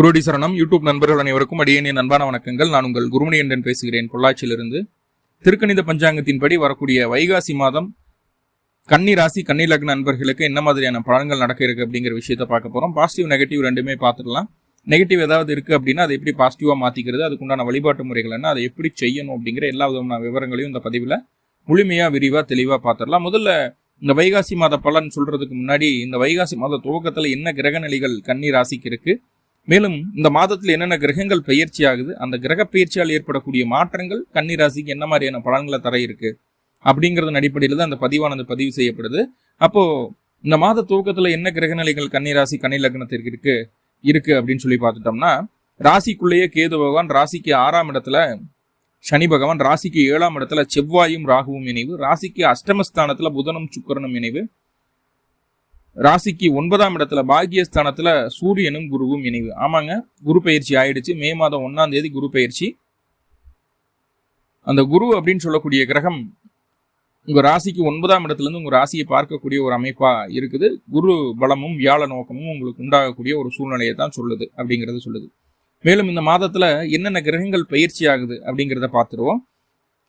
குருடி சரணம். யூடியூப் நண்பர்கள் அனைவருக்கும் அடியேனிய அன்பான வணக்கங்கள். நான் உங்கள் குருமணி என்றன் பேசுகிறேன். பொள்ளாச்சியிலிருந்து திருக்கணித பஞ்சாங்கத்தின்படி வரக்கூடிய வைகாசி மாதம் கன்னி ராசி கன்னி லக்ன நண்பர்களுக்கு என்ன மாதிரியான பலன்கள் நடக்க இருக்கு அப்படிங்கிற விஷயத்த பார்க்க போகிறோம் பாசிட்டிவ் நெகட்டிவ் ரெண்டுமே பார்த்துடலாம். நெகட்டிவ் ஏதாவது இருக்குது அப்படின்னா அதை எப்படி பாசிட்டிவாக மாற்றிக்கிறது அதுக்குண்டான வழிபாட்டு முறைகள் என்ன அதை எப்படி செய்யணும் அப்படிங்கிற எல்லா விதமான விவரங்களையும் இந்த பதிவில் முழுமையாக விரிவாக தெளிவாக பார்த்துடலாம். முதல்ல இந்த வைகாசி மாத பலன் சொல்கிறதுக்கு முன்னாடி இந்த வைகாசி மாத துவக்கத்தில் என்ன கிரக நிலைகள் கன்னி ராசிக்கு இருக்குது மேலும் இந்த மாதத்தில் என்னென்ன கிரகங்கள் பயிற்சி ஆகுது அந்த கிரக பயிற்சியால் ஏற்படக்கூடிய மாற்றங்கள் கன்னிராசிக்கு என்ன மாதிரியான பலன்களை தர இருக்கு அப்படிங்கறதன் அடிப்படையில் தான் அந்த பதிவானது பதிவு செய்யப்படுது. அப்போ இந்த மாத துவக்கத்துல என்ன கிரக நிலைகள் கன்னி கன்னி லக்னத்திற்கு இருக்கு இருக்கு அப்படின்னு சொல்லி பார்த்துட்டோம்னா ராசிக்குள்ளேயே கேது பகவான் ராசிக்கு ஆறாம் இடத்துல சனி பகவான் ராசிக்கு ஏழாம் இடத்துல செவ்வாயும் ராகுவும் இணைவு ராசிக்கு அஷ்டமஸ்தானத்துல புதனும் சுக்கரனும் இணைவு ராசிக்கு ஒன்பதாம் இடத்துல பாகியஸ்தானத்துல சூரியனும் குருவும் இணைவு. ஆமாங்க குரு பயிற்சி ஆயிடுச்சு. மே மாதம் ஒன்னாம் தேதி குரு பயிற்சி. அந்த குரு அப்படின்னு சொல்லக்கூடிய கிரகம் உங்க ராசிக்கு ஒன்பதாம் இடத்துல இருந்து உங்க ராசியை பார்க்கக்கூடிய ஒரு அமைப்பா இருக்குது. குரு பலமும் வியாழ நோக்கமும் உங்களுக்கு உண்டாகக்கூடிய ஒரு சூழ்நிலையை தான் சொல்லுது அப்படிங்கறத சொல்லுது. மேலும் இந்த மாதத்துல என்னென்ன கிரகங்கள் பயிற்சி ஆகுது அப்படிங்கிறத பார்த்துருவோம்.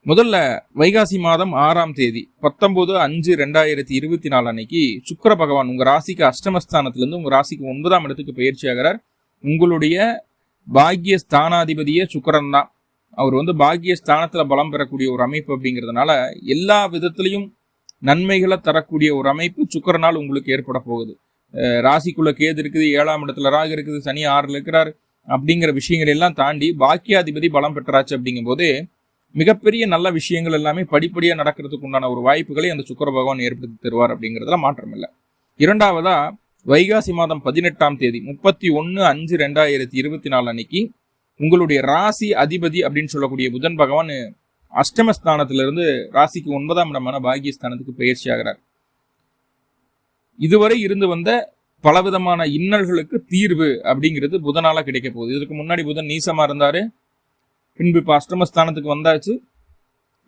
முதல்ல வைகாசி மாதம் ஆறாம் தேதி பத்தொன்பது அஞ்சு ரெண்டாயிரத்தி இருபத்தி நாலு அன்னைக்கு சுக்கர பகவான் உங்க ராசிக்கு அஷ்டமஸ்தானத்துல உங்கள் உங்க ராசிக்கு ஒன்பதாம் இடத்துக்கு பயிற்சி ஆகிறார். உங்களுடைய பாக்கிய ஸ்தானாதிபதியே சுக்கரன் தான். அவர் வந்து பாக்கிய ஸ்தானத்துல பலம் பெறக்கூடிய ஒரு அமைப்பு அப்படிங்கிறதுனால எல்லா விதத்திலையும் நன்மைகளை தரக்கூடிய ஒரு அமைப்பு சுக்கரனால் உங்களுக்கு ஏற்பட போகுது. ராசிக்குள்ள கேது இருக்குது ஏழாம் இடத்துல ராகு இருக்குது சனி ஆறுல இருக்கிறார் அப்படிங்கிற விஷயங்கள் எல்லாம் தாண்டி பாக்கியாதிபதி பலம் பெற்றாச்சு அப்படிங்கும் போது மிகப்பெரிய நல்ல விஷயங்கள் எல்லாமே படிப்படியாக நடக்கிறதுக்கு உண்டான ஒரு வாய்ப்புகளை அந்த சுக்கர பகவான் ஏற்படுத்தி தருவார் அப்படிங்கிறதுல மாற்றம் இல்லை. இரண்டாவதா வைகாசி மாதம் பதினெட்டாம் தேதி முப்பத்தி ஒன்னு அஞ்சு ரெண்டாயிரத்தி இருபத்தி நாலு அன்னைக்கு உங்களுடைய ராசி அதிபதி அப்படின்னு சொல்லக்கூடிய புதன் பகவான் அஷ்டமஸ்தானத்திலிருந்து ராசிக்கு ஒன்பதாம் இடமான பாகியஸ்தானத்துக்கு பயிற்சி ஆகிறார். இதுவரை இருந்து வந்த பலவிதமான இன்னல்களுக்கு தீர்வு அப்படிங்கிறது புதனால கிடைக்க போகுது. இதுக்கு முன்னாடி புதன் நீசமா இருந்தாரு. பின்பு இப்போ அஷ்டமஸ்தானத்துக்கு வந்தாச்சு.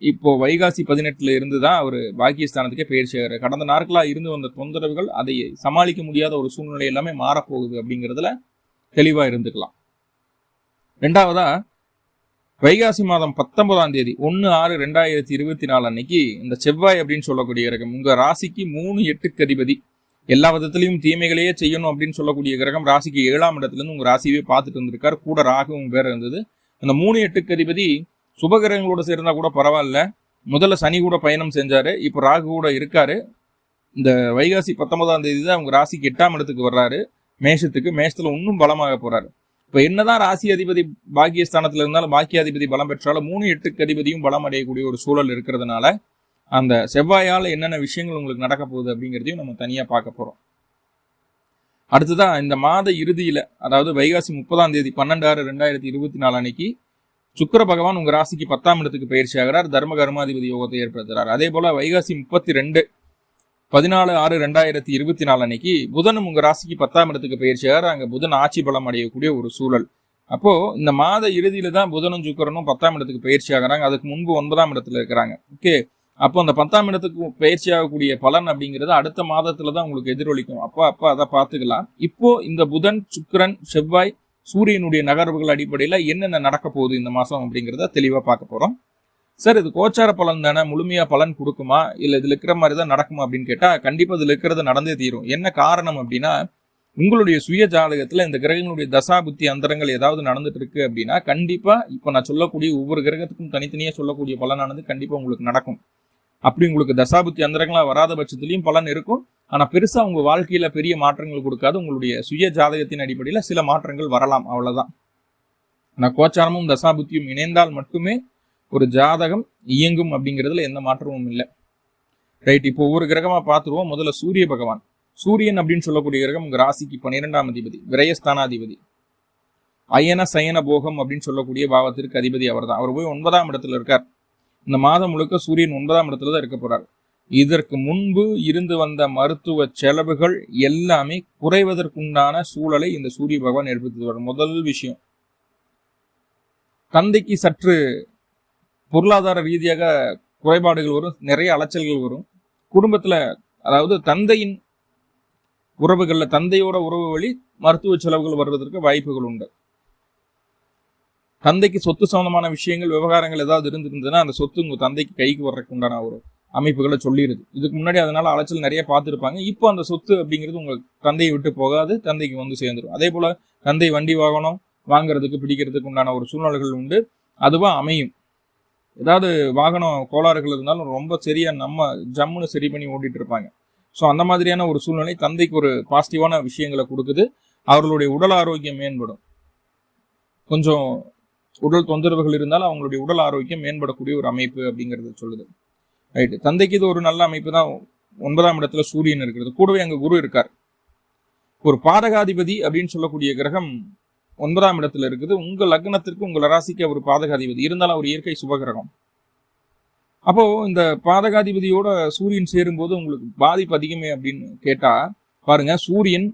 இப்போ வைகாசி பதினெட்டுல இருந்து தான் அவர் பாக்கியஸ்தானத்துக்கே பெயர் செய்கிறார் கடந்த நாட்களாக இருந்து வந்த தொந்தரவுகள் அதை சமாளிக்க முடியாத ஒரு சூழ்நிலை எல்லாமே மாறப்போகுது அப்படிங்கிறதுல தெளிவாக இருந்துக்கலாம். ரெண்டாவதா வைகாசி மாதம் பத்தொன்பதாம் தேதி ஒன்று ஆறு ரெண்டாயிரத்தி இருபத்தி நாலு அன்னைக்கு இந்த செவ்வாய் அப்படின்னு சொல்லக்கூடிய கிரகம் உங்கள் ராசிக்கு மூணு எட்டுக்கு அதிபதி. எல்லா விதத்திலையும் தீமைகளையே செய்யணும் அப்படின்னு சொல்லக்கூடிய கிரகம் ராசிக்கு ஏழாம் இடத்துல இருந்து ராசியவே பார்த்துட்டு வந்திருக்காரு. கூட ராகவும் வேற இருந்தது. அந்த மூணு எட்டுக்கு அதிபதி சுபகிரகங்களோட சேர்ந்தா கூட பரவாயில்ல. முதல்ல சனி கூட பயணம் செஞ்சாரு. இப்போ ராகு கூட இருக்காரு. இந்த வைகாசி பத்தொன்பதாம் தேதி தான் அவங்க ராசிக்கு எட்டாம் இடத்துக்கு வர்றாரு. மேஷத்துக்கு மேஷத்துல இன்னும் பலமாக போறாரு. இப்போ என்னதான் ராசி அதிபதி பாக்கியஸ்தானத்துல இருந்தாலும் பாக்கியாதிபதி பலம் பெற்றாலும் மூணு எட்டுக்கு அதிபதியும் பலம் அடையக்கூடிய ஒரு சூழல் இருக்கிறதுனால அந்த செவ்வாயால் என்னென்ன விஷயங்கள் உங்களுக்கு நடக்க போகுது அப்படிங்கிறதையும் நம்ம தனியாக பார்க்க போகிறோம் அடுத்ததான் இந்த மாத இறுதியில அதாவது வைகாசி முப்பதாம் தேதி பன்னெண்டு ஆறு ரெண்டாயிரத்தி இருபத்தி நாலு அன்னைக்கு சுக்கர பகவான் உங்க ராசிக்கு பத்தாம் இடத்துக்கு பயிற்சி ஆகிறார் தர்ம கர்மாதிபதி யோகத்தை ஏற்படுத்துகிறார் அதே போல வைகாசி முப்பத்தி ரெண்டு பதினாலு ஆறு ரெண்டாயிரத்தி இருபத்தி நாலு அன்னைக்கு புதனும் உங்க ராசிக்கு பத்தாம் இடத்துக்கு பயிற்சி ஆகிறார். புதன் ஆட்சி பலம் அடையக்கூடிய ஒரு சூழல். அப்போ இந்த மாத இறுதியில தான் புதனும் சுக்கரனும் பத்தாம் இடத்துக்கு பயிற்சி ஆகிறாங்க. அதுக்கு முன்பு ஒன்பதாம் இடத்துல இருக்கிறாங்க. ஓகே. அப்போ அந்த பத்தாம் இடத்துக்கு பயிற்சி ஆகக்கூடிய பலன் அப்படிங்கிறது அடுத்த மாதத்துல தான் உங்களுக்கு எதிரொலிக்கும். அப்போ அப்போ அதை பார்த்துக்கலாம். இப்போ இந்த புதன் சுக்கரன் செவ்வாய் சூரியனுடைய நகர்வுகள் அடிப்படையில் என்னென்ன நடக்க போகுது இந்த மாதம் அப்படிங்கிறத தெளிவாக பார்க்க போகிறோம் சார் இது கோச்சார பலன் தானே? முழுமையாக பலன் கொடுக்குமா? இல்லை இதில் இருக்கிற மாதிரி தான் நடக்குமா அப்படின்னு கேட்டால் கண்டிப்பாக இதில் இருக்கிறது நடந்தே தீரும். என்ன காரணம் அப்படின்னா உங்களுடைய சுய ஜாதகத்தில் இந்த கிரகங்களுடைய தசா புத்தி அந்தரங்கள் ஏதாவது நடந்துட்டு இருக்கு அப்படின்னா கண்டிப்பாக இப்போ நான் சொல்லக்கூடிய ஒவ்வொரு கிரகத்துக்கும் தனித்தனியாக சொல்லக்கூடிய பலனானது கண்டிப்பாக உங்களுக்கு நடக்கும். அப்படி உங்களுக்கு தசாபுத்தி அந்தரங்களாக வராத பட்சத்துலையும் பலன் இருக்கும். ஆனால் பெருசாக உங்கள் வாழ்க்கையில் பெரிய மாற்றங்கள் கொடுக்காது. உங்களுடைய சுய ஜாதகத்தின் அடிப்படையில் சில மாற்றங்கள் வரலாம். அவ்வளோதான் ஆனால் கோச்சாரமும் தசாபுத்தியும் இணைந்தால் மட்டுமே ஒரு ஜாதகம் இயங்கும் அப்படிங்கிறதுல எந்த மாற்றமும் இல்லை. ரைட் இப்போ ஒவ்வொரு கிரகமாக பார்த்துருவோம். முதல்ல சூரிய பகவான். சூரியன் அப்படின்னு சொல்லக்கூடிய கிரகம் உங்கள் ராசிக்கு பன்னிரெண்டாம் அதிபதி விரயஸ்தானாதிபதி. அயன சயன போகம் அப்படின்னு சொல்லக்கூடிய பாவத்திற்கு அதிபதி அவர் தான் அவர் போய் ஒன்பதாம் இடத்துல இருக்கார். இந்த மாதம் முழுக்க சூரியன் ஒன்பதாம் இடத்துல தான் இருக்க போறார். இதற்கு முன்பு இருந்து வந்த மருத்துவ செலவுகள் எல்லாமே குறைவதற்குண்டான சூழலை இந்த சூரிய பகவான் ஏற்படுத்தி வரும் முதல் விஷயம் தந்தைக்கு சற்று பொருளாதார ரீதியாக குறைபாடுகள் வரும் நிறைய அலைச்சல்கள் வரும். குடும்பத்துல அதாவது தந்தையின் உறவுகள்ல தந்தையோட உறவு வழி மருத்துவ செலவுகள் வருவதற்கு வாய்ப்புகள் உண்டு. தந்தைக்கு சொத்து சம்பந்தமான விஷயங்கள் விவகாரங்கள் ஏதாவது இருந்திருந்ததுன்னா அந்த சொத்து உங்கள் தந்தைக்கு கைக்கு வர்றதுக்கு உண்டான ஒரு அமைப்புகளை சொல்லிடுது இதுக்கு முன்னாடி அதனால அலைச்சல் நிறைய பார்த்துருப்பாங்க. இப்போ அந்த சொத்து அப்படிங்கிறது உங்கள் தந்தையை விட்டு போகாது தந்தைக்கு வந்து சேர்ந்துடும் அதே போல் தந்தை வண்டி வாகனம் வாங்குறதுக்கு பிடிக்கிறதுக்கு உண்டான ஒரு சூழ்நிலைகள் உண்டு. அதுவா அமையும். ஏதாவது வாகனம் கோளாறுகள் இருந்தாலும் ரொம்ப சரியாக நம்ம ஜம்முன்னு சரி பண்ணி ஓட்டிட்டு இருப்பாங்க. ஸோ அந்த மாதிரியான ஒரு சூழ்நிலை தந்தைக்கு ஒரு பாசிட்டிவான விஷயங்களை கொடுக்குது. அவர்களுடைய உடல் ஆரோக்கியம் மேம்படும். கொஞ்சம் உடல் தொந்தரவுகள் இருந்தாலும் அவங்களுடைய உடல் ஆரோக்கியம் மேம்படக்கூடிய ஒரு அமைப்பு அப்படிங்கறத சொல்லுது. ரைட்டு தந்தைக்கு இது ஒரு நல்ல அமைப்பு தான். ஒன்பதாம் இடத்துல சூரியன் இருக்கிறது. கூடவே அங்கே குரு இருக்கார். ஒரு பாதகாதிபதி அப்படின்னு சொல்லக்கூடிய கிரகம் ஒன்பதாம் இடத்துல இருக்குது. உங்க லக்னத்திற்கு உங்கள் ராசிக்கு ஒரு பாதகாதிபதி. இருந்தாலும் அவர் இயற்கை சுபகிரகம். அப்போ இந்த பாதகாதிபதியோட சூரியன் சேரும்போது உங்களுக்கு பாதிப்பு அதிகமே அப்படின்னு கேட்டா பாருங்க சூரியன்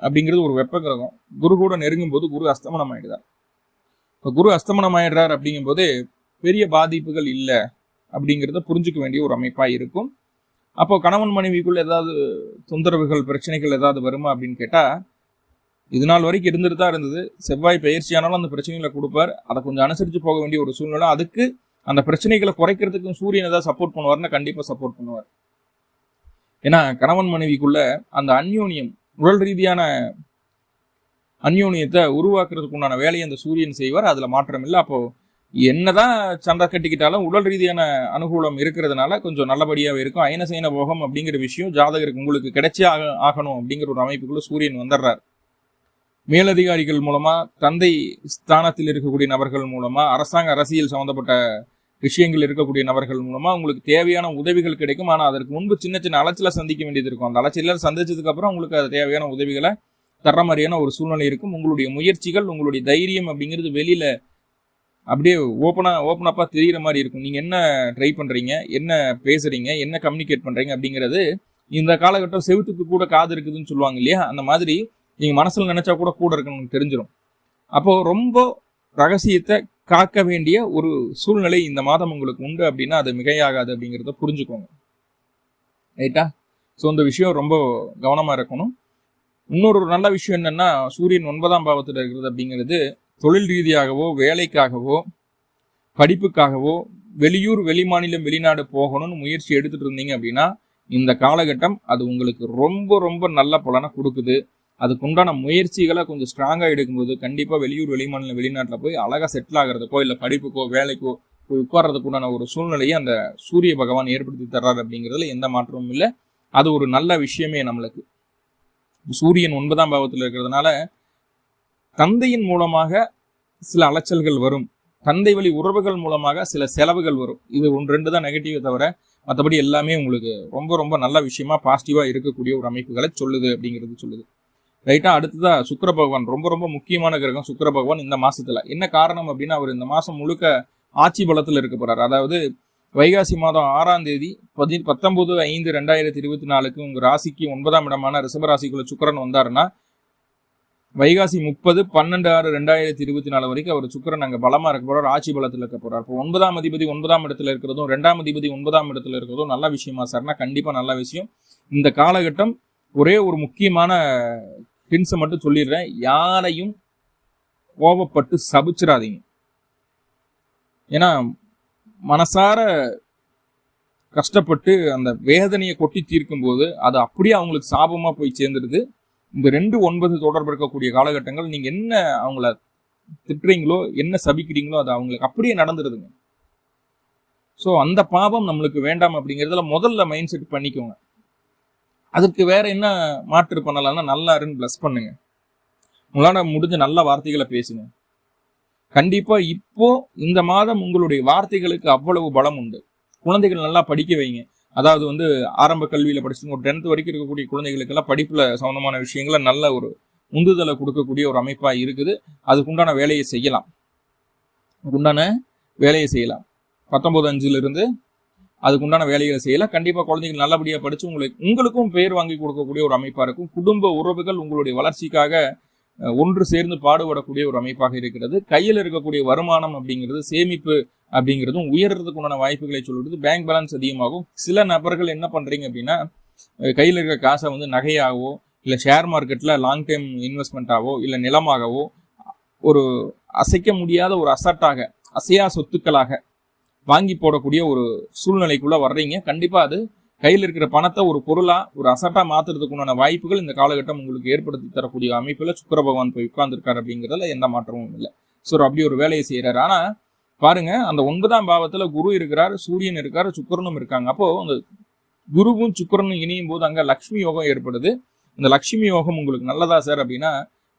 அப்படிங்கிறது ஒரு வெப்ப கிரகம். குரு கூட நெருங்கும் போது குரு அஸ்தமனம் ஆயிடுதா இப்போ குரு அஸ்தமனம் ஆயிடுறார் அப்படிங்கும்போது பெரிய பாதிப்புகள் இல்லை அப்படிங்கிறத புரிஞ்சுக்க வேண்டிய ஒரு அமைப்பாக இருக்கும். அப்போ கணவன் மனைவிக்குள்ள ஏதாவது தொந்தரவுகள் பிரச்சனைகள் ஏதாவது வருமா அப்படின்னு கேட்டால் இது நாள் வரைக்கும் இருந்துட்டு தான் இருந்தது. செவ்வாய் பயிற்சியானாலும் அந்த பிரச்சனைகளை கொடுப்பார். அதை கொஞ்சம் அனுசரித்து போக வேண்டிய ஒரு சூழ்நிலை. அதுக்கு அந்த பிரச்சனைகளை குறைக்கிறதுக்கும் சூரியன் ஏதாவது சப்போர்ட் பண்ணுவார்னா கண்டிப்பாக சப்போர்ட் பண்ணுவார். ஏன்னா கணவன் மனைவிக்குள்ள அந்த அந்யோன்யம் உடல் ரீதியான அந்யோன்யத்தை உருவாக்குறதுக்கு உண்டான வேலையை அந்த சூரியன் செய்வார். அதில் மாற்றம் இல்லை. அப்போ என்னதான் சண்டை கட்டிக்கிட்டாலும் உடல் ரீதியான அனுகூலம் இருக்கிறதுனால கொஞ்சம் நல்லபடியாகவே இருக்கும். அயன போகம் அப்படிங்கிற விஷயம் ஜாதகருக்கு உங்களுக்கு கிடைச்சே ஆக ஆகணும் அப்படிங்கிற ஒரு அமைப்புக்குள்ள சூரியன் வந்துடுறார். மேலதிகாரிகள் மூலமா தந்தை ஸ்தானத்தில் இருக்கக்கூடிய நபர்கள் மூலமா அரசாங்க அரசியல் சம்பந்தப்பட்ட விஷயங்கள் இருக்கக்கூடிய நபர்கள் மூலமா உங்களுக்கு தேவையான உதவிகள் கிடைக்கும். ஆனால் அதற்கு முன்பு சின்ன சின்ன அலைச்சலை சந்திக்க வேண்டியது இருக்கும். அந்த அலைச்சல சந்திச்சதுக்கு அப்புறம் உங்களுக்கு அது தேவையான உதவிகளை தர்ற மாதிரியான ஒரு சூழ்நிலை இருக்கும். உங்களுடைய முயற்சிகள் உங்களுடைய தைரியம் அப்படிங்கிறது வெளியில் அப்படியே ஓப்பனாக ஓப்பன் அப்பாக தெரிகிற மாதிரி இருக்கும். நீங்கள் என்ன ட்ரை பண்ணுறீங்க என்ன பேசுகிறீங்க என்ன கம்யூனிகேட் பண்ணுறீங்க அப்படிங்கிறது இந்த காலகட்டம் செவுத்துக்கு கூட காது இருக்குதுன்னு சொல்லுவாங்க இல்லையா? அந்த மாதிரி நீங்கள் மனசில் நினச்சா கூட கூட இருக்குன்னு தெரிஞ்சிடும் அப்போது ரொம்ப ரகசியத்தை காக்க வேண்டிய ஒரு சூழ்நிலை இந்த மாதம் உங்களுக்கு உண்டு அப்படின்னா அது மிகையாகாது அப்படிங்கிறத புரிஞ்சுக்கோங்க. ரைட்டா ஸோ இந்த விஷயம் ரொம்ப கவனமாக இருக்கணும். இன்னொரு நல்ல விஷயம் என்னன்னா சூரியன் ஒன்பதாம் பாவத்தில் இருக்கிறது அப்படிங்கிறது தொழில் ரீதியாகவோ வேலைக்காகவோ படிப்புக்காகவோ வெளியூர் வெளிமாநிலம் வெளிநாடு போகணும்னு முயற்சி எடுத்துட்டு இருந்தீங்க அப்படின்னா இந்த காலகட்டம் அது உங்களுக்கு ரொம்ப ரொம்ப நல்ல பலனை கொடுக்குது. அதுக்கு உண்டான முயற்சிகளை கொஞ்சம் ஸ்ட்ராங்காக எடுக்கும்போது கண்டிப்பாக வெளியூர் வெளிமாநிலம் வெளிநாட்டில் போய் அழகாக செட்டில் ஆகிறதுக்கோ இல்லை படிப்புக்கோ வேலைக்கோ போய் உட்கார்றதுக்கு உண்டான ஒரு சூழ்நிலையை அந்த சூரிய பகவான் ஏற்படுத்தி தர்றாரு அப்படிங்கிறதுல எந்த மாற்றமும் இல்லை. அது ஒரு நல்ல விஷயமே நம்மளுக்கு. சூரியன் ஒன்பதாம் பாவத்தில் இருக்கிறதுனால தந்தையின் மூலமாக சில அலைச்சல்கள் வரும். தந்தை வழி உறவுகள் மூலமாக சில செலவுகள் வரும். இது ஒன்று ரெண்டு தான் நெகட்டிவ் தவிர மற்றபடி எல்லாமே உங்களுக்கு ரொம்ப ரொம்ப நல்ல விஷயமா பாசிட்டிவாக இருக்கக்கூடிய ஒரு அமைப்புகளை சொல்லுது அப்படிங்கிறது சொல்லுது. ரைட்டா அடுத்ததா சுக்கர பகவான். ரொம்ப ரொம்ப முக்கியமான கிரகம் சுக்கர பகவான் இந்த மாசத்துல. என்ன காரணம் அப்படின்னா அவர் இந்த மாசம் முழுக்க ஆட்சி பலத்தில் இருக்க போறாரு. அதாவது வைகாசி மாதம் ஆறாம் தேதி பதி பத்தொன்பது ஐந்து ரெண்டாயிரத்தி இருபத்தி நாலுக்கு உங்கள் ராசிக்கு ஒன்பதாம் இடமான ரிஷபராசிக்குள்ள சுக்கரன் வந்தாருன்னா வைகாசி முப்பது பன்னெண்டு ஆறு ரெண்டாயிரத்தி இருபத்தி நாலு வரைக்கும் அவர் சுக்கரன் அங்கே பலமாக இருக்க போகிறார் ஆட்சி பலத்தில் இருக்க போகிறார் இப்போ ஒன்பதாம் அதிபதி ஒன்பதாம் இடத்துல இருக்கிறதும் ரெண்டாம் அதிபதி ஒன்பதாம் இடத்துல இருக்கிறதும் நல்ல விஷயமா சார்னா கண்டிப்பாக நல்ல விஷயம். இந்த காலகட்டம் ஒரே ஒரு முக்கியமான ஹின்ஸை மட்டும் சொல்லிடுறேன். யாரையும் கோபப்பட்டு சபிச்சிடாதீங்க ஏன்னா மனசார கஷ்டப்பட்டு அந்த வேதனையை கொட்டி தீர்க்கும் போது அது அப்படியே அவங்களுக்கு சாபமாக போய் சேர்ந்துடுது. இந்த ரெண்டு ஒன்பது தொடர்பு இருக்கக்கூடிய காலகட்டங்கள் நீங்கள் என்ன அவங்கள திட்டுறீங்களோ என்ன சபிக்கிறீங்களோ அது அவங்களுக்கு அப்படியே நடந்துடுதுங்க. ஸோ அந்த பாவம் நம்மளுக்கு வேண்டாம் அப்படிங்கிறதுல முதல்ல மைண்ட் செட் பண்ணிக்கோங்க. அதுக்கு வேற என்ன மாற்று பண்ணலாம்னா நல்லா இருன்னு பிளஸ் பண்ணுங்க. உங்களால் முடிஞ்ச நல்ல வார்த்தைகளை பேசுங்க. கண்டிப்பா இப்போ இந்த மாதம் உங்களுடைய வார்த்தைகளுக்கு அவ்வளவு பலம் உண்டு. குழந்தைகள் நல்லா படிக்க வைங்க. அதாவது வந்து ஆரம்ப கல்வியில படிச்சு ஒரு டென்த் வரைக்கும் இருக்கக்கூடிய குழந்தைகளுக்கெல்லாம் படிப்புல சம்பந்தமான விஷயங்கள நல்ல ஒரு உந்துதலை கொடுக்கக்கூடிய ஒரு அமைப்பா இருக்குது. அதுக்குண்டான வேலையை செய்யலாம். அதுக்குண்டான வேலையை செய்யலாம். பத்தொன்பது அஞ்சுல இருந்து அதுக்குண்டான வேலைகளை செய்யலாம். கண்டிப்பாக குழந்தைகள் நல்லபடியாக படித்து உங்களுக்கு உங்களுக்கும் பேர் வாங்கி கொடுக்கக்கூடிய ஒரு அமைப்பாக இருக்கும். குடும்ப உறவுகள் உங்களுடைய வளர்ச்சிக்காக ஒன்று சேர்ந்து பாடுபடக்கூடிய ஒரு அமைப்பாக இருக்கிறது. கையில் இருக்கக்கூடிய வருமானம் அப்படிங்கிறது சேமிப்பு அப்படிங்கிறதும் உயர்றதுக்கு உண்டான வாய்ப்புகளை சொல்லுறது பேங்க் பேலன்ஸ் அதிகமாகும். சில நபர்கள் என்ன பண்றீங்க அப்படின்னா கையில் இருக்கிற காசை வந்து நகையாகவோ இல்லை ஷேர் மார்க்கெட்டில் லாங் டைம் இன்வெஸ்ட்மெண்ட்டாகவோ இல்லை நிலமாகவோ ஒரு அசைக்க முடியாத ஒரு அசட்டாக அசையா சொத்துக்களாக வாங்கி போடக்கூடிய ஒரு சூழ்நிலைக்குள்ளே வர்றீங்க. கண்டிப்பாக அது கையில் இருக்கிற பணத்தை ஒரு பொருளாக ஒரு அசட்டாக மாற்றுறதுக்குண்டான வாய்ப்புகள் இந்த காலகட்டம் உங்களுக்கு ஏற்படுத்தி தரக்கூடிய அமைப்பில் சுக்கர பகவான் போய் உட்கார்ந்துருக்காரு அப்படிங்கிறதுல எந்த மாற்றமும் இல்லை. ஸோ அப்படி ஒரு வேலையை செய்கிறார் ஆனால் பாருங்க அந்த ஒன்பதாம் பாவத்தில் குரு இருக்கிறார் சூரியன் இருக்கார் சுக்கரனும் இருக்காங்க. அப்போ அந்த குருவும் சுக்கரனும் இணையும் போது அங்கே லக்ஷ்மி யோகம் ஏற்படுது. இந்த லக்ஷ்மி யோகம் உங்களுக்கு நல்லதா சார் அப்படின்னா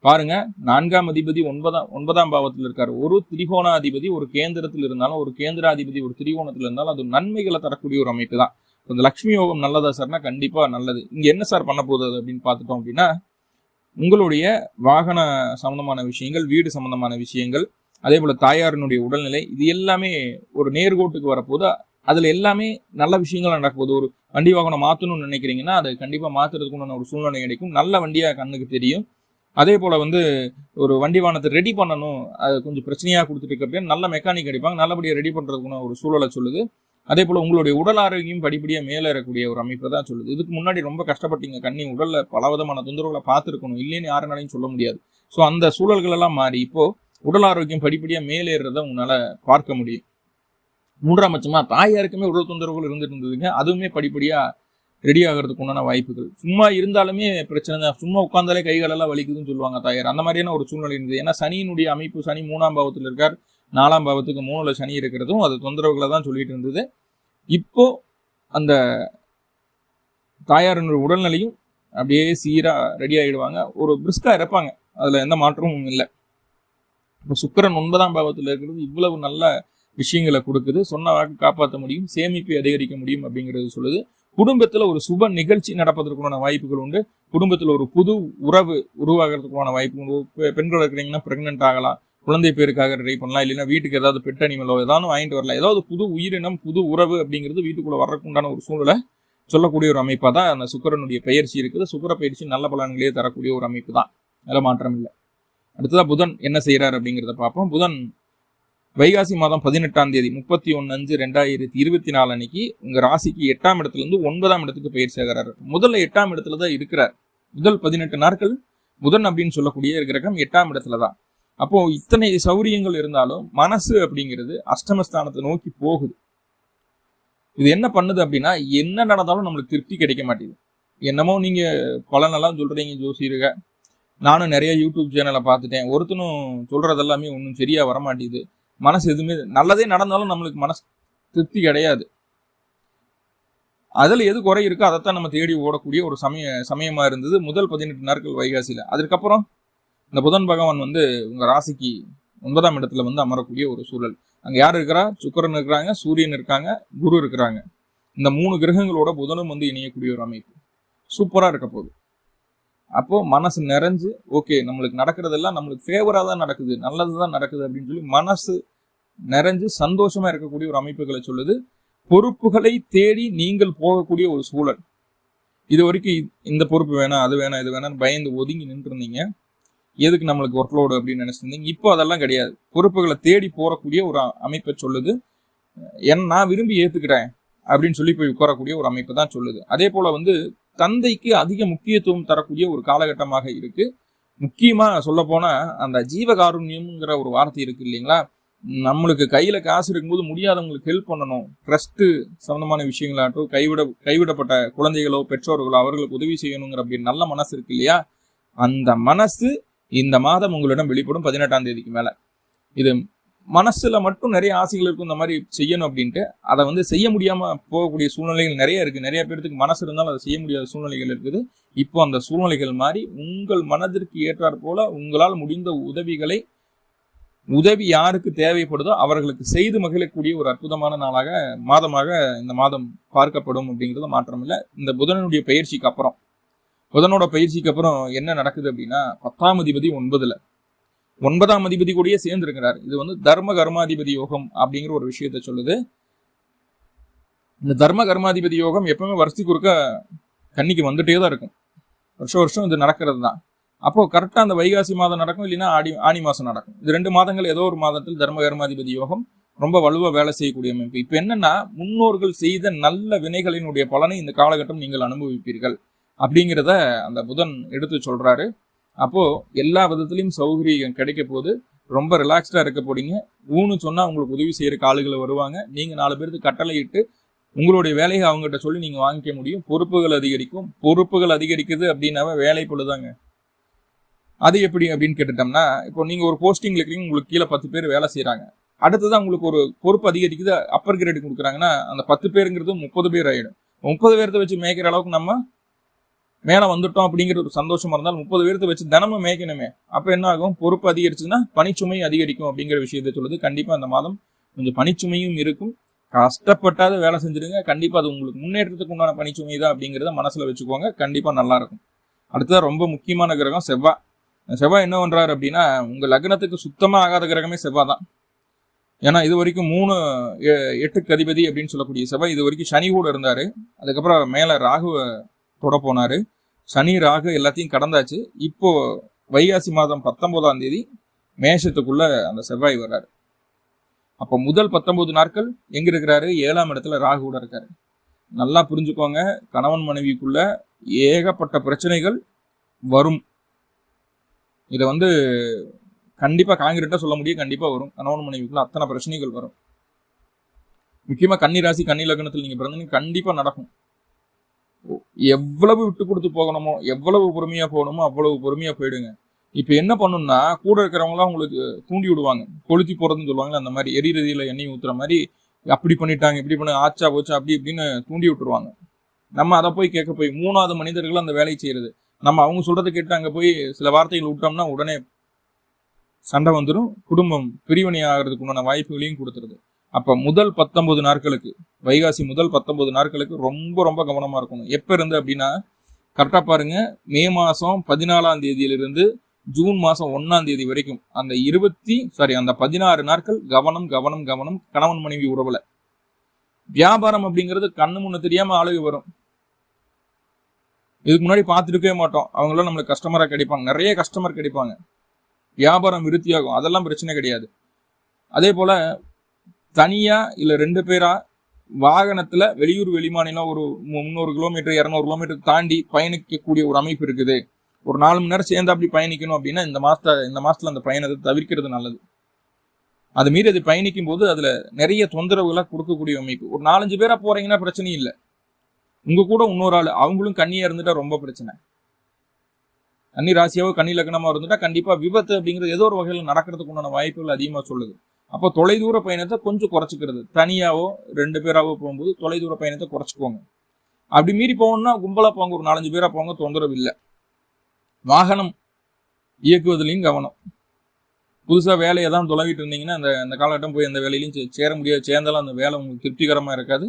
பாருங்க நான்காம் அதிபதி ஒன்பதாம் ஒன்பதாம் பாவத்தில் இருக்கார். ஒரு திரிகோணாதிபதி ஒரு கேந்திரத்தில் இருந்தாலும் ஒரு கேந்திராதிபதி ஒரு திரிகோணத்தில் இருந்தாலும் அது நன்மைகளை தரக்கூடிய ஒரு அமைப்பு தான். இந்த லக்ஷ்மி யோகம் நல்லதா சார்னா கண்டிப்பா நல்லது. இங்க என்ன சார் பண்ண போகுது அப்படின்னு பார்த்துட்டோம் அப்படின்னா உங்களுடைய வாகன சம்பந்தமான விஷயங்கள் வீடு சம்பந்தமான விஷயங்கள் அதே போல தாயாரினுடைய உடல்நிலை இது எல்லாமே ஒரு நேர்கோட்டுக்கு வரப்போது அதுல எல்லாமே நல்ல விஷயங்கள் நடக்கும்போது ஒரு வண்டி வாகனம் மாத்தணும்னு நினைக்கிறீங்கன்னா அதை கண்டிப்பா மாற்றுறதுக்குண்டான ஒரு சூழ்நிலை கிடைக்கும். நல்ல வண்டியா கண்ணுக்கு தெரியும். அதே போல் வந்து ஒரு வண்டி வாகனத்தை ரெடி பண்ணணும். அது கொஞ்சம் பிரச்சனையாக கொடுத்துட்டு இருக்க நல்ல மெக்கானிக் அடிப்பாங்க நல்லபடியாக ரெடி பண்ணுறதுக்குன்னு ஒரு சூழலை சொல்லுது. அதே போல் உங்களுடைய உடல் ஆரோக்கியம் படிப்படியாக மேலேறக்கூடிய ஒரு அமைப்பை தான் சொல்லுது. இதுக்கு முன்னாடி ரொம்ப கஷ்டப்பட்டீங்க. கண்ணி உடலில் பல விதமான தொந்தரவுகளை பார்த்துருக்கணும். இல்லைன்னு யாருனாலையும் சொல்ல முடியாது. ஸோ அந்த சூழல்களெல்லாம் மாறி இப்போது உடல் ஆரோக்கியம் படிப்படியாக மேலேறத உங்களால் பார்க்க முடியும். மூன்றாம் பட்சமாக தாயாருக்குமே உடல் தொந்தரவுகள் இருந்துட்டு இருந்ததுங்க அதுவுமே படிப்படியாக ரெடி ஆகிறதுக்கு உண்டான வாய்ப்புகள். சும்மா இருந்தாலுமே பிரச்சனை தான். சும்மா உட்காந்தாலே கைகளெல்லாம் வலிக்குதுன்னு சொல்லுவாங்க தாயார். அந்த மாதிரியான ஒரு சூழ்நிலை இருந்தது. ஏன்னா சனியினுடைய அமைப்பு சனி மூணாம் பாவத்தில் இருக்கார். நாலாம் பாவத்துக்கு மூணுல சனி இருக்கிறதும் அது தொந்தரவுகளை தான் சொல்லிட்டு இருந்தது. இப்போ அந்த தாயாரினுடைய உடல்நிலையும் அப்படியே சீராக ரெடி ஆகிடுவாங்க ஒரு பிரிஸ்காக இருப்பாங்க அதில் எந்த மாற்றமும் இல்லை. இப்போ சுக்கரன் ஒன்பதாம் பாவத்தில் இருக்கிறது இவ்வளவு நல்ல விஷயங்களை கொடுக்குது. சொன்ன வாக்கு காப்பாற்ற முடியும் சேமிப்பை அதிகரிக்க முடியும் அப்படிங்கிறது சொல்லுது. குடும்பத்தில் ஒரு சுப நிகழ்ச்சி நடப்பதற்குமான வாய்ப்புகள் உண்டு. குடும்பத்தில் ஒரு புது உறவு உருவாகிறதுக்குமான வாய்ப்பு உண்டு. பெண்கள் இருக்கிறீங்கன்னா ப்ரெக்னென்ட் ஆகலாம். குழந்தை பேருக்காக ட்ரை பண்ணலாம். இல்லைன்னா வீட்டுக்கு ஏதாவது பெட் அனிமலோ ஏதாவது வாங்கிட்டு வரலாம். ஏதாவது புது உயிரினம் புது உறவு அப்படிங்கிறது வீட்டுக்குள்ள வர்றதுக்குண்டான ஒரு சூழ்நிலை சொல்லக்கூடிய ஒரு அமைப்பாக தான் அந்த சுக்கரனுடைய பயிற்சி இருக்குது. சுக்கர பயிற்சி நல்ல பலன்களே தரக்கூடிய ஒரு அமைப்பு தான். அதில் மாற்றம் இல்லை. அடுத்ததாக புதன் என்ன செய்யறாரு அப்படிங்கிறத பார்ப்போம். புதன் வைகாசி மாதம் பதினெட்டாம் தேதி முப்பத்தி ஒன்னு அஞ்சு ரெண்டாயிரத்தி இருபத்தி நாலு அன்னைக்கு உங்க ராசிக்கு எட்டாம் இடத்துல இருந்து ஒன்பதாம் இடத்துக்கு பயிற்சி ஆகிறாரு முதல்ல எட்டாம் இடத்துல தான் இருக்கிறார். முதல் பதினெட்டு நாட்கள் புதன் அப்படின்னு சொல்லக்கூடிய கிரகம் எட்டாம் இடத்துல தான். அப்போ இத்தனை சௌரியங்கள் இருந்தாலும் மனசு அப்படிங்கிறது அஷ்டமஸ்தானத்தை நோக்கி போகுது. இது என்ன பண்ணுது அப்படின்னா என்ன நடந்தாலும் நம்மளுக்கு திருப்தி கிடைக்க மாட்டேங்குது. என்னமோ நீங்க பலனெல்லாம் சொல்றீங்க ஜோசியருக. நானும் நிறைய யூடியூப் சேனலை பார்த்துட்டேன். ஒருத்தனும் சொல்றது எல்லாமே ஒன்றும் சரியா வரமாட்டேங்குது மனசு எதுவுமே நல்லதே நடந்தாலும் நம்மளுக்கு மனசு திருப்தி கிடையாது. அதில் எது குறை இருக்கோ அதைத்தான் நம்ம தேடி ஓடக்கூடிய ஒரு சமய சமயமா இருந்தது. முதல் பதினெட்டு நாட்கள் வைகாசியில். அதுக்கப்புறம் இந்த புதன் பகவான் வந்து உங்க ராசிக்கு ஒன்பதாம் இடத்துல வந்து அமரக்கூடிய ஒரு சூழல். அங்க யார் இருக்கிறா? சுக்கரன் இருக்கிறாங்க சூரியன் இருக்காங்க குரு இருக்கிறாங்க. இந்த மூணு கிரகங்களோட புதனும் வந்து இணையக்கூடிய ஒரு அமைப்பு. சூப்பரா இருக்க போகுது. அப்போ மனசு நிறைஞ்சு ஓகே நம்மளுக்கு நடக்கிறதெல்லாம் நம்மளுக்கு ஃபேவரா தான் நடக்குது நல்லது தான் நடக்குது அப்படின்னு சொல்லி மனசு நிறைஞ்சு சந்தோஷமா இருக்கக்கூடிய ஒரு அமைப்புகளை சொல்லுது. பொறுப்புகளை தேடி நீங்கள் போகக்கூடிய ஒரு சூழல். இது வரைக்கும் இந்த பொறுப்பு வேணாம் அது வேணாம் இது வேணாம்னு பயந்து ஒதுங்கி நின்று இருந்தீங்க எதுக்கு நம்மளுக்கு ஒர்க் லோடு அப்படின்னு நினைச்சிருந்தீங்க இப்போ அதெல்லாம் கிடையாது. பொறுப்புகளை தேடி போறக்கூடிய ஒரு அமைப்பை சொல்லுது. என் நான் விரும்பி ஏத்துக்கிறேன் அப்படின்னு சொல்லி போய் உட்காரக்கூடிய ஒரு அமைப்பு தான் சொல்லுது. அதே போல வந்து தந்தைக்கு அதிக முக்கியத்துவம் தரக்கூடிய ஒரு காலகட்டமாக இருக்கு. முக்கியமா சொல்ல போனா அந்த ஜீவகாருண்யம்ங்கிற ஒரு வார்த்தை இருக்கு இல்லைங்களா? நம்மளுக்கு கையில காசு இருக்கும்போது முடியாதவங்களுக்கு ஹெல்ப் பண்ணணும். ட்ரஸ்ட் சம்பந்தமான விஷயங்களாகட்டும் கைவிட கைவிடப்பட்ட குழந்தைகளோ பெற்றோர்களோ அவர்களுக்கு உதவி செய்யணுங்கிற அப்படி நல்ல மனசு இருக்கு இல்லையா? அந்த மனசு இந்த மாதம் உங்களிடம் வெளிப்படும் பதினெட்டாம் தேதிக்கு மேலே. இது மனசுல மட்டும் நிறைய ஆசைகள் இருக்கும் இந்த மாதிரி செய்யணும் அப்படின்ட்டு. அதை வந்து செய்ய முடியாம போகக்கூடிய சூழ்நிலைகள் நிறைய இருக்கு. நிறைய பேர்த்துக்கு மனசு இருந்தாலும் அதை செய்ய முடியாத சூழ்நிலைகள் இருக்குது. இப்போ அந்த சூழ்நிலைகள் மாதிரி உங்கள் மனதிற்கு ஏற்றாற் போல உங்களால் முடிந்த உதவிகளை உதவி யாருக்கு தேவைப்படுதோ அவர்களுக்கு செய்து மகிழக்கூடிய ஒரு அற்புதமான நாளாக மாதமாக இந்த மாதம் பார்க்கப்படும் அப்படிங்கிறது மாற்றம் இல்லை இந்த புதனுடைய பயிற்சிக்கு அப்புறம். புதனோட பயிற்சிக்கு அப்புறம் என்ன நடக்குது அப்படின்னா பத்தாம் அதிபதி ஒன்பதுல. ஒன்பதாம் அதிபதி கூடயே சேர்ந்துருக்கிறார். இது வந்து தர்ம கர்மாதிபதி யோகம் அப்படிங்கிற ஒரு விஷயத்த சொல்லுது. இந்த தர்ம கர்மாதிபதி யோகம் எப்பவுமே வருஷத்துக்கு ஒருக்க கன்னிக்கு வந்துட்டே தான் இருக்கும். வருஷம் வருஷம் இது நடக்கிறது தான். அப்போ கரெக்டாக அந்த வைகாசி மாதம் நடக்கும் இல்லைன்னா ஆடி ஆணி மாதம் நடக்கும். இது ரெண்டு மாதங்கள் ஏதோ ஒரு மாதத்தில் தர்ம கர்மாதிபதி யோகம் ரொம்ப வலுவாக வேலை செய்யக்கூடிய அமைப்பு. இப்போ என்னன்னா முன்னோர்கள் செய்த நல்ல வினைகளினுடைய பலனை இந்த காலகட்டம் நீங்கள் அனுபவிப்பீர்கள். அப்படிங்கிறத அந்த புதன் எடுத்து சொல்கிறாரு அப்போது எல்லா விதத்துலேயும் சௌகரியம் கிடைக்க போது ரொம்ப ரிலாக்ஸ்டாக இருக்க போறீங்க. ஊனு சொன்னால் உங்களுக்கு உதவி செய்கிற ஆளுகள் வருவாங்க. நீங்கள் நாலு பேருக்கு கட்டளை இட்டு உங்களுடைய வேலையை அவங்ககிட்ட சொல்லி நீங்கள் வாங்கிக்க முடியும். பொறுப்புகள் அதிகரிக்கும். பொறுப்புகள் அதிகரிக்குது அப்படின்னாவே வேலை பொழுதாங்க. அது எப்படி அப்படின்னு கேட்டுட்டோம்னா இப்போ நீங்கள் ஒரு போஸ்டிங்கில் இருக்கிறீங்க உங்களுக்கு கீழே பத்து பேர் வேலை செய்கிறாங்க அடுத்ததான் உங்களுக்கு ஒரு பொறுப்பு அதிகரிக்குது அப்பர் கிரேட் கொடுக்குறாங்கன்னா அந்த பத்து பேருங்கிறது முப்பது பேர் ஆகிடும் முப்பது பேர்த்த வச்சு மேய்க்கிற அளவுக்கு நம்ம மேலே வந்துட்டோம் அப்படிங்கிற ஒரு சந்தோஷமா இருந்தால் முப்பது பேர்த்து வச்சு தினமும் மேய்க்கணுமே. அப்போ என்ன ஆகும்? பொறுப்பு அதிகரிச்சுன்னா பனிச்சுமை அதிகரிக்கும் அப்படிங்கிற விஷயத்தை சொல்லுது. கண்டிப்பா அந்த மாதம் கொஞ்சம் பனிச்சுமையும் இருக்கும். கஷ்டப்பட்டாத வேலை செஞ்சிருங்க கண்டிப்பா அது உங்களுக்கு முன்னேற்றத்துக்கு உண்டான பனிச்சுமை தான் அப்படிங்கிறத மனசுல வச்சுக்கோங்க. கண்டிப்பா நல்லா இருக்கும். அடுத்ததான் ரொம்ப முக்கியமான கிரகம் செவ்வாய் செவ்வாய் என்ன பண்றாரு அப்படின்னா உங்க லக்னத்துக்கு சுத்தமா ஆகாத கிரகமே செவ்வாய் தான். ஏன்னா இது வரைக்கும் மூணு எ- எட்டுக்கு அதிபதி அப்படின்னு சொல்லக்கூடிய செவ்வாய் இது வரைக்கும் சனி கூட இருந்தாரு. அதுக்கப்புறம் மேல ராகுவை தொட போனார். சனி ராகு எல்லாத்தையும் கடந்தாச்சு. இப்போ வைகாசி மாதம் பத்தொன்பதாம் தேதி மேஷத்துக்குள்ள அந்த செவ்வாய் வர்றாரு. அப்போ முதல் பத்தொன்பது நாட்கள் எங்க இருக்கிறாரு? ஏழாம் இடத்துல ராகு கூட இருக்காரு. நல்லா புரிஞ்சுக்கோங்க. கணவன் மனைவிக்குள்ள ஏகப்பட்ட பிரச்சனைகள் வரும். இதை வந்து கண்டிப்பாக காங்கிரீட்டாக சொல்ல முடியும். கண்டிப்பாக வரும். கணவன் மனைவிக்குள்ள அத்தனை பிரச்சனைகள் வரும். முக்கியமாக கன்னி ராசி கன்னி லக்னத்தில் நீங்கள் பிறந்தீங்கன்னா கண்டிப்பாக நடக்கும். எவ்வளவு விட்டு கொடுத்து போகணுமோ எவ்வளவு பொறுமையா போகணுமோ அவ்வளவு பொறுமையா போயிடுங்க. இப்ப என்ன பண்ணும்னா கூட இருக்கிறவங்களாம் உங்களுக்கு தூண்டி விடுவாங்க. கொளுத்தி போறதுன்னு சொல்லுவாங்க அந்த மாதிரி எரிரதியில எண்ணெய் ஊத்துற மாதிரி அப்படி பண்ணிட்டாங்க இப்படி பண்ண ஆச்சா போச்சா அப்படி இப்படின்னு தூண்டி விட்டுருவாங்க. நம்ம அதை போய் கேட்க போய் மூணாவது மனிதர்கள் அந்த வேலையை செய்யறது. நம்ம அவங்க சொல்றதை கேட்டு அங்கே போய் சில வார்த்தைகள் விட்டோம்னா உடனே சண்டை வந்துடும் குடும்பம் பிரிவினை ஆகிறதுக்கு உண்டான வாய்ப்புகளையும் கொடுத்துருது. அப்போ முதல் பத்தொன்பது நாட்களுக்கு வைகாசி முதல் பத்தொன்பது நாட்களுக்கு ரொம்ப ரொம்ப கவனமாக இருக்கணும். எப்போ இருந்து அப்படின்னா கரெக்டாக பாருங்க மே மாதம் பதினாலாம் தேதியிலிருந்து ஜூன் மாதம் ஒன்றாம் தேதி வரைக்கும் அந்த இருபத்தி சாரி அந்த பதினாறு நாட்கள் கவனம் கவனம் கவனம் கணவன் மனைவி உறவில். வியாபாரம் அப்படிங்கிறது கண்ணு முன்ன தெரியாமல் ஆளுக வரும். இதுக்கு முன்னாடி பார்த்துருக்கவே மாட்டோம். அவங்களாம் நம்மளுக்கு கஸ்டமராக கிடைப்பாங்க. நிறைய கஸ்டமர் கிடைப்பாங்க. வியாபாரம் விருத்தியாகும். அதெல்லாம் பிரச்சனை கிடையாது. அதே போல் தனியாக இல்லை ரெண்டு பேராக வாகனத்தில் வெளியூர் வெளிமாநிலம் ஒரு முந்நூறு கிலோமீட்டர் இரநூறு கிலோமீட்டர் தாண்டி பயணிக்கக்கூடிய ஒரு அமைப்பு இருக்குது. ஒரு நாலு மணி நேரம் சேர்ந்து அப்படி பயணிக்கணும் அப்படின்னா இந்த மாசத்த இந்த மாசத்துல அந்த பயணத்தை தவிர்க்கிறது நல்லது. அது மீறி அது பயணிக்கும் போது அதுல நிறைய தொந்தரவுகளை கொடுக்கக்கூடிய அமைப்பு. ஒரு நாலஞ்சு பேரா போறீங்கன்னா பிரச்சனை இல்லை. உங்க கூட இன்னொரு ஆள் அவங்களும் கண்ணியா இருந்துட்டா ரொம்ப பிரச்சனை. கன்னி ராசியாவோ கன்னி லக்னமா இருந்துட்டா கண்டிப்பா விபத்து அப்படிங்கிறது ஏதோ ஒரு வகையில் நடக்கிறதுக்கு உண்டான வாய்ப்புகள் அதிகமா சொல்லுது. அப்போ தொலைதூர பயணத்தை கொஞ்சம் குறைச்சிக்கிறது. தனியாவோ ரெண்டு பேராவோ போகும்போது தொலைதூர பயணத்தை குறைச்சிக்கோங்க அப்படி மீறி போகணும்னா கும்பலாக போங்க ஒரு நாலஞ்சு பேராக போங்க தொந்தரவு இல்லை. வாகனம் இயக்குவதிலையும் கவனம். புதுசாக வேலையை தான் தொலைவிட்டு இருந்தீங்கன்னா அந்த அந்த காலகட்டம் போய் அந்த வேலையிலையும் சேர முடியாது. சேர்ந்தாலும் அந்த வேலை உங்களுக்கு திருப்திகரமாக இருக்காது.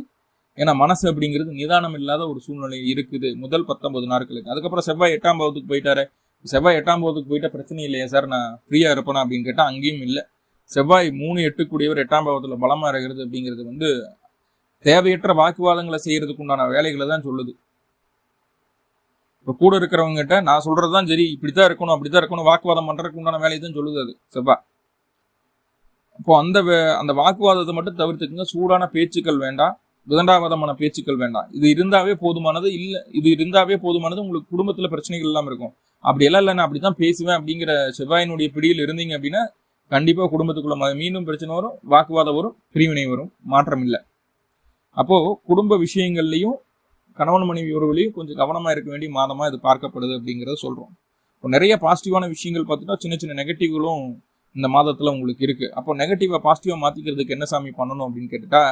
ஏன்னா மனசு அப்படிங்கிறது நிதானம் இல்லாத ஒரு சூழ்நிலை இருக்குது முதல் பத்தொன்பது நாட்களுக்கு. அதுக்கப்புறம் செவ்வாய் எட்டாம் பாவத்துக்கு போயிட்டாரு. செவ்வாய் எட்டாம் பாவத்துக்கு போயிட்டா பிரச்சனை இல்லையா? சார் நான் ஃப்ரீயாக இருப்பேனா அப்படின்னு கேட்டால் அங்கேயும் இல்லை. செவ்வாய் மூணு எட்டு எட்டாம் பாவத்தில் பலமா இருக்கிறது அப்படிங்கிறது வந்து தேவையற்ற வாக்குவாதங்களை செய்யறதுக்கு உண்டான வேலைகளை தான் சொல்லுது. இப்போ கூட இருக்கிறவங்ககிட்ட நான் நான் சொல்றதுதான் சரி இப்படித்தான் இருக்கணும் அப்படித்தான் இருக்கணும் வாக்குவாதம் பண்றதுக்கு உண்டான வேலையை தான் சொல்லுது அது செவ்வாய். அப்போ அந்த வே- அந்த வாக்குவாதத்தை மட்டும் தவிர்த்துக்குங்க. சூடான பேச்சுக்கள் வேண்டாம் விதண்டாவாதமான பேச்சுக்கள் வேண்டாம். இது இருந்தாவே போதுமானது இல்ல இது இருந்தாவே போதுமானது உங்களுக்கு குடும்பத்துல பிரச்சனைகள் எல்லாம் இருக்கும். அப்படி எல்லாம் இல்லை நான் அப்படித்தான் பேசுவேன் அப்படிங்கிற செவ்வாயினுடைய பிடியில் இருந்தீங்க அப்படின்னா கண்டிப்பாக குடும்பத்துக்குள்ள மீண்டும் பிரச்சனை வரும் வாக்குவாதம் வரும் பிரிவினை வரும் மாற்றம் இல்லை. அப்போது குடும்ப விஷயங்கள்லையும் கணவன் மனைவி உறவுலையும் கொஞ்சம் கவனமாக இருக்க வேண்டிய மாதமாக இது பார்க்கப்படுது அப்படிங்கிறத சொல்கிறோம் இப்போ நிறைய பாசிட்டிவான விஷயங்கள் பார்த்துட்டா சின்ன சின்ன நெகட்டிவ்களும் இந்த மாதத்தில் உங்களுக்கு இருக்குது அப்போ நெகட்டிவாக பாசிட்டிவாக மாற்றிக்கிறதுக்கு என்ன சாமி பண்ணணும் அப்படின்னு கேட்டுட்டா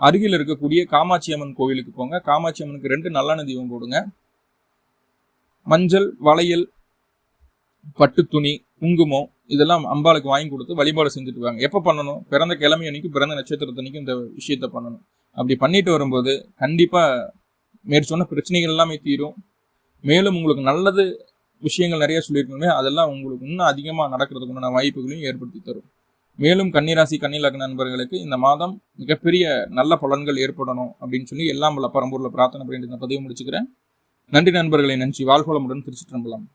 அருகில் இருக்கக்கூடிய காமாட்சி அம்மன் கோவிலுக்கு போங்க. காமாட்சி அம்மனுக்கு ரெண்டு நல்லெண்ணெய் தீபம் போடுங்க. மஞ்சள் வளையல் பட்டு துணி குங்குமம் இதெல்லாம் அம்பாளுக்கு வாங்கி கொடுத்து வழிபாடு செஞ்சுட்டு வாங்க எப்போ பண்ணணும்? பிறந்த கிழமை அன்னைக்கு பிறந்த நட்சத்திரத்தன்னைக்கு இந்த விஷயத்த பண்ணணும். அப்படி பண்ணிட்டு வரும்போது கண்டிப்பாக மேற்சொன்ன பிரச்சனைகள் எல்லாமே தீரும். மேலும் உங்களுக்கு நல்லது விஷயங்கள் நிறைய சொல்லியிருக்கணுமே அதெல்லாம் உங்களுக்கு இன்னும் அதிகமாக நடக்கிறதுக்கு உண்டான வாய்ப்புகளையும் ஏற்படுத்தி தரும். மேலும் கன்னிராசி கன்னிலக்ன நண்பர்களுக்கு இந்த மாதம் மிகப்பெரிய நல்ல பலன்கள் ஏற்படணும் அப்படின்னு சொல்லி எல்லாம் பல பரம்பூரில் பிரார்த்தனை பண்ணிட்டு இந்த பதிவு முடிச்சுக்கிறேன். நன்றி நண்பர்களை நன்றி. வாழ்கோளமுடன் திருச்சி நம்பலாம்